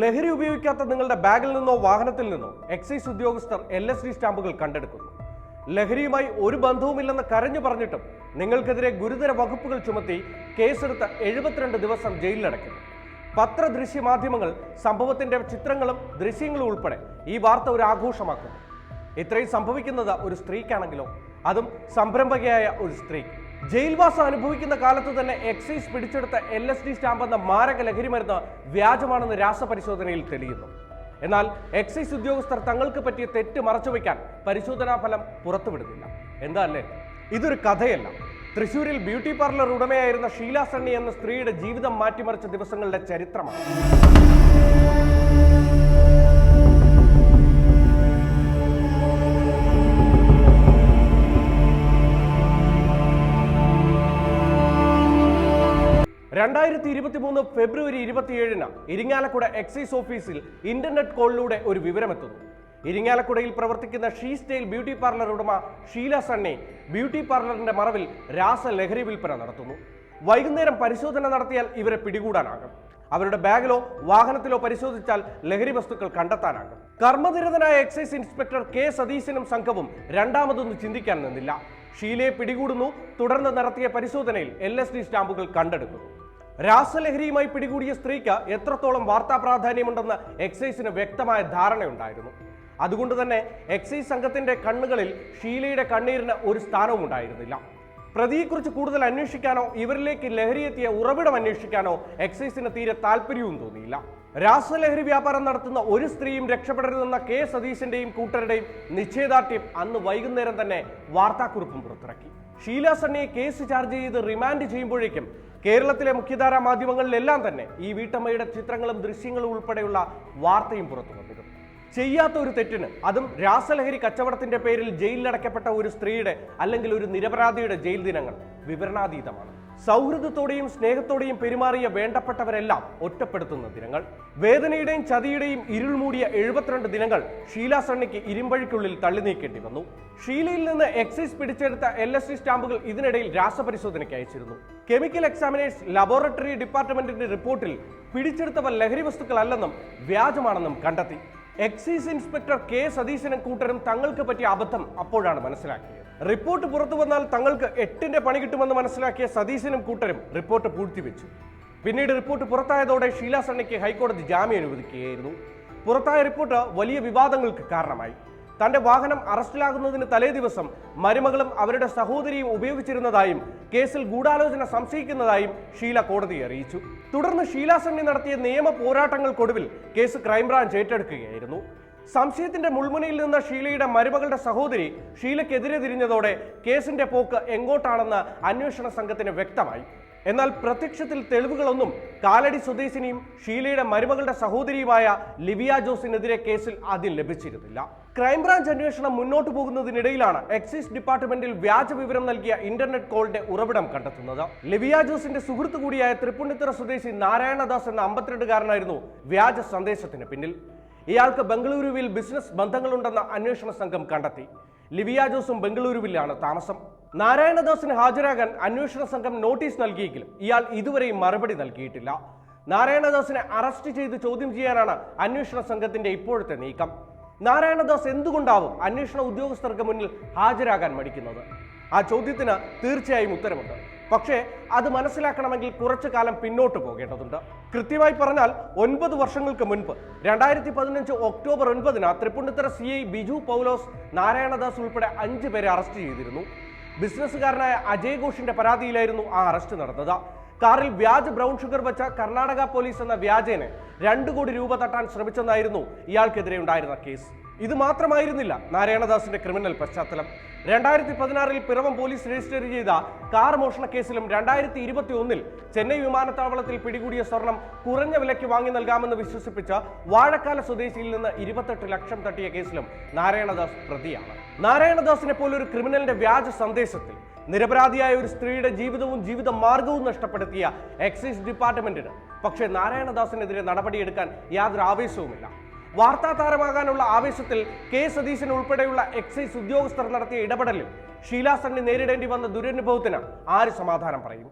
ലഹരി ഉപയോഗിക്കാത്ത നിങ്ങളുടെ ബാഗിൽ നിന്നോ വാഹനത്തിൽ നിന്നോ എക്സൈസ് ഉദ്യോഗസ്ഥർ എൽ എസ് ഡി സ്റ്റാമ്പുകൾ കണ്ടെടുക്കുന്നു. ലഹരിയുമായി ഒരു ബന്ധവുമില്ലെന്ന് കരഞ്ഞു പറഞ്ഞിട്ടും നിങ്ങൾക്കെതിരെ ഗുരുതര വകുപ്പുകൾ ചുമത്തി കേസെടുത്ത് എഴുപത്തിരണ്ട് ദിവസം ജയിലിലടയ്ക്കുന്നു പത്ര ദൃശ്യ മാധ്യമങ്ങൾ സംഭവത്തിന്റെ ചിത്രങ്ങളും ദൃശ്യങ്ങളും ഉൾപ്പെടെ ഈ വാർത്ത ഒരു ആഘോഷമാക്കുന്നു. ഇത്രയും സംഭവിക്കുന്നത് ഒരു സ്ത്രീക്കാണെങ്കിലോ അതും സംരംഭകയായ ഒരു സ്ത്രീക്ക്. ജയിൽവാസം അനുഭവിക്കുന്ന കാലത്ത് തന്നെ എക്സൈസ് പിടിച്ചെടുത്ത എൽ എസ് ഡി സ്റ്റാമ്പ് എന്ന മാരക ലഹരി മരുന്ന് വ്യാജമാണെന്ന് രാസപരിശോധനയിൽ തെളിയുന്നു. എന്നാൽ എക്സൈസ് ഉദ്യോഗസ്ഥർ തങ്ങൾക്ക് പറ്റിയ തെറ്റ് മറച്ചുവെക്കാൻ പരിശോധനാ ഫലം പുറത്തുവിടുന്നില്ല. എന്താ അല്ലേ? ഇതൊരു കഥയല്ല. തൃശൂരിൽ ബ്യൂട്ടി പാർലർ ഉടമയായിരുന്ന ഷീല സണ്ണി എന്ന സ്ത്രീയുടെ ജീവിതം മാറ്റിമറിച്ച ദിവസങ്ങളുടെ ചരിത്രമാണ്. രണ്ടായിരത്തി ഇരുപത്തി മൂന്ന് ഫെബ്രുവരി ഇരുപത്തിയേഴിന് ഇരിങ്ങാലക്കുട എക്സൈസ് ഓഫീസിൽ ഇന്റർനെറ്റ് കോളിലൂടെ ഒരു വിവരമെത്തുന്നു. ഇരിങ്ങാലക്കുടയിൽ പ്രവർത്തിക്കുന്ന ഷീ സ്റ്റൈൽ ബ്യൂട്ടി പാർലർ ഉടമ ഷീല സണ്ണി ബ്യൂട്ടി പാർലറിന്റെ മറവിൽ രാസ ലഹരി വിൽപ്പന നടത്തുന്നു. വൈകുന്നേരം പരിശോധന നടത്തിയാൽ ഇവരെ പിടികൂടാനാകും. അവരുടെ ബാഗിലോ വാഹനത്തിലോ പരിശോധിച്ചാൽ ലഹരി വസ്തുക്കൾ കണ്ടെത്താനാകും. കർമ്മനിരതനായ എക്സൈസ് ഇൻസ്പെക്ടർ കെ സതീശനും സംഘവും രണ്ടാമതൊന്നും ചിന്തിക്കാൻ നിന്നില്ല. ഷീലയെ പിടികൂടുന്നു. തുടർന്ന് നടത്തിയ പരിശോധനയിൽ എൽ സ്റ്റാമ്പുകൾ കണ്ടെടുക്കുന്നു. രാസലഹരിയുമായി പിടികൂടിയ സ്ത്രീക്ക് എത്രത്തോളം വാർത്താ പ്രാധാന്യമുണ്ടെന്ന് എക്സൈസിന് വ്യക്തമായ ധാരണയുണ്ടായിരുന്നു. അതുകൊണ്ട് തന്നെ എക്സൈസ് സംഘത്തിന്റെ കണ്ണുകളിൽ ഷീലയുടെ കണ്ണീരിന് ഒരു സ്ഥാനവും ഉണ്ടായിരുന്നില്ല. പ്രതിയെക്കുറിച്ച് കൂടുതൽ അന്വേഷിക്കാനോ ഇവരിലേക്ക് ലഹരിയെത്തിയ ഉറവിടം അന്വേഷിക്കാനോ എക്സൈസിന് തീരെ താല്പര്യവും തോന്നിയില്ല. രാസലഹരി വ്യാപാരം നടത്തുന്ന ഒരു സ്ത്രീയും രക്ഷപ്പെടരുതെന്ന കെ സതീശന്റെയും കൂട്ടരുടെയും നിശ്ചയദാർഢ്യം അന്ന് വൈകുന്നേരം തന്നെ വാർത്താക്കുറിപ്പും പുറത്തിറക്കി. ഷീല സണ്ണിയെ കേസ് ചാർജ് ചെയ്ത് റിമാൻഡ് ചെയ്യുമ്പോഴേക്കും കേരളത്തിലെ മുഖ്യധാരാ മാധ്യമങ്ങളിലെല്ലാം തന്നെ ഈ വീട്ടമ്മയുടെ ചിത്രങ്ങളും ദൃശ്യങ്ങളും ഉൾപ്പെടെയുള്ള വാർത്തയും പുറത്തു വന്നിരുന്നു. ചെയ്യാത്ത ഒരു തെറ്റിന് അതും രാസലഹരി കച്ചവടത്തിന്റെ പേരിൽ ജയിലിലടക്കപ്പെട്ട ഒരു സ്ത്രീയുടെ അല്ലെങ്കിൽ ഒരു നിരപരാധിയുടെ ജയിൽ ദിനങ്ങൾ വിവരണാതീതമാണ്. സൗഹൃദത്തോടെയും സ്നേഹത്തോടെയും പെരുമാറിയ വേണ്ടപ്പെട്ടവരെല്ലാം ഒറ്റപ്പെടുത്തുന്ന ദിനങ്ങൾ. വേദനയുടെയും ചതിയുടെയും ഇരുൾ മൂടിയ എഴുപത്തിരണ്ട് ദിനങ്ങൾ ഷീല സണ്ണിക്ക് ഇരുമ്പഴിക്കുള്ളിൽ തള്ളി നീക്കേണ്ടി വന്നു. ഷീലയിൽ നിന്ന് എക്സൈസ് പിടിച്ചെടുത്ത എൽ എസ് സ്റ്റാമ്പുകൾ ഇതിനിടയിൽ രാസപരിശോധനയ്ക്ക് അയച്ചിരുന്നു. കെമിക്കൽ എക്സാമിനേഴ്സ് ലബോറട്ടറി ഡിപ്പാർട്ട്മെന്റിന്റെ റിപ്പോർട്ടിൽ പിടിച്ചെടുത്തവ ലഹരി വസ്തുക്കളല്ലെന്നും വ്യാജമാണെന്നും കണ്ടെത്തി. എക്സൈസ് ഇൻസ്പെക്ടർ കെ സതീശനും കൂട്ടരും തങ്ങൾക്ക് പറ്റിയ അബദ്ധം അപ്പോഴാണ് മനസ്സിലാക്കിയത്. റിപ്പോർട്ട് പുറത്തു വന്നാൽ തങ്ങൾക്ക് എട്ടിന്റെ പണി കിട്ടുമെന്ന് മനസ്സിലാക്കിയ സതീശനും കൂട്ടരും റിപ്പോർട്ട് പൂഴ്ത്തിവെച്ചു. പിന്നീട് റിപ്പോർട്ട് പുറത്തായതോടെ ഷീല സണ്ണിക്ക് ഹൈക്കോടതി ജാമ്യം അനുവദിക്കുകയായിരുന്നു. പുറത്തായ റിപ്പോർട്ട് വലിയ വിവാദങ്ങൾക്ക് കാരണമായി. തന്റെ വാഹനം അറസ്റ്റിലാകുന്നതിന് തലേ ദിവസം മരുമകളും അവരുടെ സഹോദരിയും ഉപയോഗിച്ചിരുന്നതായും കേസിൽ ഗൂഢാലോചന സംശയിക്കുന്നതായും ഷീല കോടതിയെ അറിയിച്ചു. തുടർന്ന് ഷീല സണ്ണി നടത്തിയ നിയമ പോരാട്ടങ്ങൾക്കൊടുവിൽ കേസ് ക്രൈംബ്രാഞ്ച് ഏറ്റെടുക്കുകയായിരുന്നു. സംശയത്തിന്റെ മുൾമുനയിൽ നിന്ന ഷീലയുടെ മരുമകളുടെ സഹോദരി ഷീലയ്ക്കെതിരെ തിരിഞ്ഞതോടെ കേസിന്റെ പോക്ക് എങ്ങോട്ടാണെന്ന് അന്വേഷണ സംഘത്തിന് വ്യക്തമായി. എന്നാൽ പ്രത്യക്ഷത്തിൽ തെളിവുകളൊന്നും കാലടി സ്വദേശിനിയും ഷീലയുടെ മരുമകളുടെ സഹോദരിയുമായ ലിവിയ ജോസിനെതിരെ കേസിൽ ആദ്യം ലഭിച്ചിരുന്നില്ല. ക്രൈംബ്രാഞ്ച് അന്വേഷണം മുന്നോട്ടു പോകുന്നതിനിടയിലാണ് എക്സൈസ് ഡിപ്പാർട്ട്മെന്റിൽ വ്യാജ വിവരം നൽകിയ ഇന്റർനെറ്റ് കോളിന്റെ ഉറവിടം കണ്ടെത്തുന്നത്. ലിവിയ ജോസിന്റെ സുഹൃത്തു കൂടിയായ തൃപ്പുണിത്തുറ സ്വദേശി നാരായണദാസ് എന്ന അമ്പത്തിരണ്ടുകാരനായിരുന്നു വ്യാജ സന്ദേശത്തിന് പിന്നിൽ. ഇയാൾക്ക് ബംഗളൂരുവിൽ ബിസിനസ് ബന്ധങ്ങളുണ്ടെന്ന അന്വേഷണ സംഘം കണ്ടെത്തി. ലിവിയ ജോസും ബംഗളൂരുവിലാണ് താമസം. നാരായണദാസിന് ഹാജരാകാൻ അന്വേഷണ സംഘം നോട്ടീസ് നൽകിയെങ്കിലും ഇയാൾ ഇതുവരെയും മറുപടി നൽകിയിട്ടില്ല. നാരായണദാസിനെ അറസ്റ്റ് ചെയ്ത് ചോദ്യം ചെയ്യാനാണ് അന്വേഷണ സംഘത്തിന്റെ ഇപ്പോഴത്തെ നീക്കം. നാരായണദാസ് എന്തുകൊണ്ടാവും അന്വേഷണ ഉദ്യോഗസ്ഥർക്ക് മുന്നിൽ ഹാജരാകാൻ മടിക്കുന്നത്? ആ ചോദ്യത്തിന് തീർച്ചയായും ഉത്തരമുണ്ട്. പക്ഷേ അത് മനസ്സിലാക്കണമെങ്കിൽ കുറച്ചു കാലം പിന്നോട്ട് പോകേണ്ടതുണ്ട്. കൃത്യമായി പറഞ്ഞാൽ ഒൻപത് വർഷങ്ങൾക്ക് മുൻപ് രണ്ടായിരത്തി പതിനഞ്ച് ഒക്ടോബർ ഒൻപതിന് തൃപ്പുണിത്തറ സി ഐ ബിജു പൗലോസ് നാരായണദാസ് ഉൾപ്പെടെ അഞ്ച് പേരെ അറസ്റ്റ് ചെയ്തിരുന്നു. ബിസിനസ്സുകാരനായ അജയ് ഘോഷിന്റെ പരാതിയിലായിരുന്നു ആ അറസ്റ്റ് നടന്നത്. കാറിൽ വ്യാജ ബ്രൗൺ ഷുഗർ വെച്ച കർണാടക പോലീസ് എന്ന വ്യാജേനെ രണ്ടു കോടി രൂപ തട്ടാൻ ശ്രമിച്ചെന്നായിരുന്നു ഇയാൾക്കെതിരെ ഉണ്ടായിരുന്ന കേസ്. ഇത് മാത്രമായിരുന്നില്ല നാരായണദാസിന്റെ ക്രിമിനൽ പശ്ചാത്തലം. രണ്ടായിരത്തി പതിനാറിൽ പിറവം പോലീസ് രജിസ്റ്റർ ചെയ്ത കാർ മോഷണ കേസിലും രണ്ടായിരത്തി ഇരുപത്തി ഒന്നിൽ ചെന്നൈ വിമാനത്താവളത്തിൽ പിടികൂടിയ സ്വർണം കുറഞ്ഞ വിലയ്ക്ക് വാങ്ങി നൽകാമെന്ന് വിശ്വസിപ്പിച്ച വാഴക്കാല സ്വദേശിയിൽ നിന്ന് ഇരുപത്തെട്ട് ലക്ഷം തട്ടിയ കേസിലും നാരായണദാസ് പ്രതിയാണ്. നാരായണദാസിനെ പോലൊരു ക്രിമിനലിന്റെ വ്യാജ സന്ദേശത്തിൽ നിരപരാധിയായ ഒരു സ്ത്രീയുടെ ജീവിതവും ജീവിത മാർഗവും നഷ്ടപ്പെടുത്തിയ എക്സൈസ് ഡിപ്പാർട്ട്മെന്റിന്. പക്ഷേ നാരായണദാസിനെതിരെ നടപടിയെടുക്കാൻ യാതൊരു ആവേശവുമില്ല. വാർത്താ താരമാകാനുള്ള ആവേശത്തിൽ കെ സതീശൻ ഉൾപ്പെടെയുള്ള എക്സൈസ് ഉദ്യോഗസ്ഥർ നടത്തിയ ഇടപെടലിൽ ഷീലാ സണ്ണി നേരിടേണ്ടി വന്ന ദുരനുഭവത്തിന് ആര് സമാധാനം പറയും?